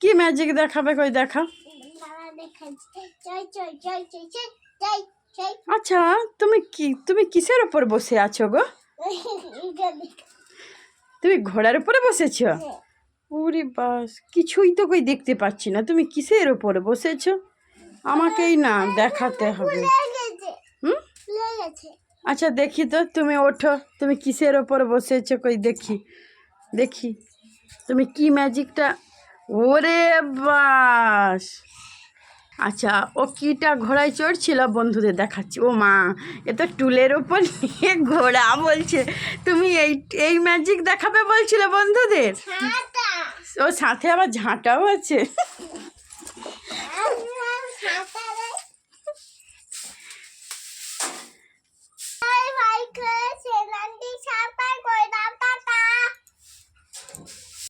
কি ম্যাজিক দেখাবে কই দেখা? আচ্ছা তুমি কি তুমি কিসের ওপর বসে আছো গো? তুমি ঘোড়ার উপরে বসেছো? উরি বাস কিছুই তো কই দেখতে পাচ্ছি না। তুমি কিসের ওপরে বসেছো? আমাকেই না দেখাতে হবে। হুম? আচ্ছা দেখি তো তুমি ওঠো। তুমি কিসের ওপর বসেছো কই দেখি। দেখি। তুমি কি ম্যাজিকটা? ওরে বাস! আচ্ছা ও কিটা ঘোড়ায় চড়ছিল? বন্ধুদের দেখাচ্ছি। ও মা এ তো টুলের ওপর নিয়ে ঘোড়া বলছে। তুমি এই এই ম্যাজিক দেখাবে বলছিলে বন্ধুদের? ও সাথে আবার ঝাঁটাও আছে।